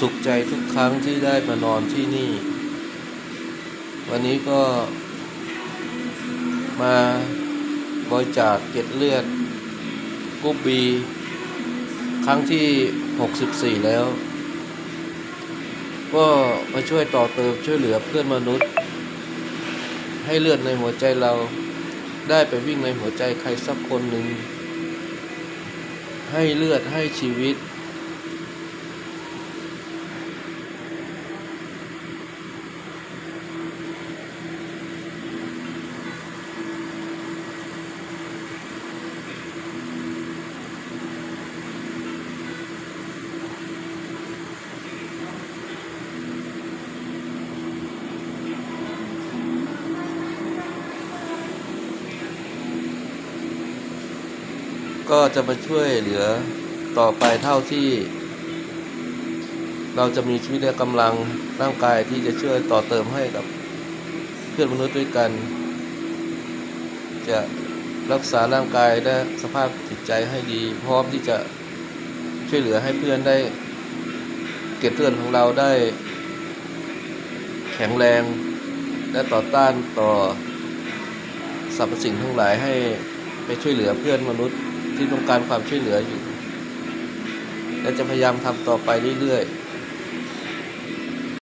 สุขใจทุกครั้งที่ได้มานอนที่นี่ วันนี้ก็มาบริจาคเก็ดเลือดกรุ๊ปบี ครั้งที่ 64 แล้ว ก็มาช่วยต่อเติมช่วยเหลือเพื่อนมนุษย์ ให้เลือดในหัวใจเราได้ไปวิ่งในหัวใจใครสักคนหนึ่ง ให้เลือดให้ชีวิต ก็จะมาช่วยเหลือต่อไปเท่าที่ เราจะมีชีวิตและกำลังร่างกายที่จะช่วยต่อเติมให้กับเพื่อนมนุษย์ด้วยกัน จะรักษาร่างกายและสภาพจิตใจให้ดี พร้อมที่จะช่วยเหลือให้เพื่อนได้ เก็บเลือดของเราได้ แข็งแรง และต่อต้านต่อสรรพสิ่งทั้งหลายให้ไปช่วยเหลือเพื่อนมนุษย์ ที่ต้องการความช่วยเหลืออยู่ และจะพยายามทำต่อไปเรื่อยๆ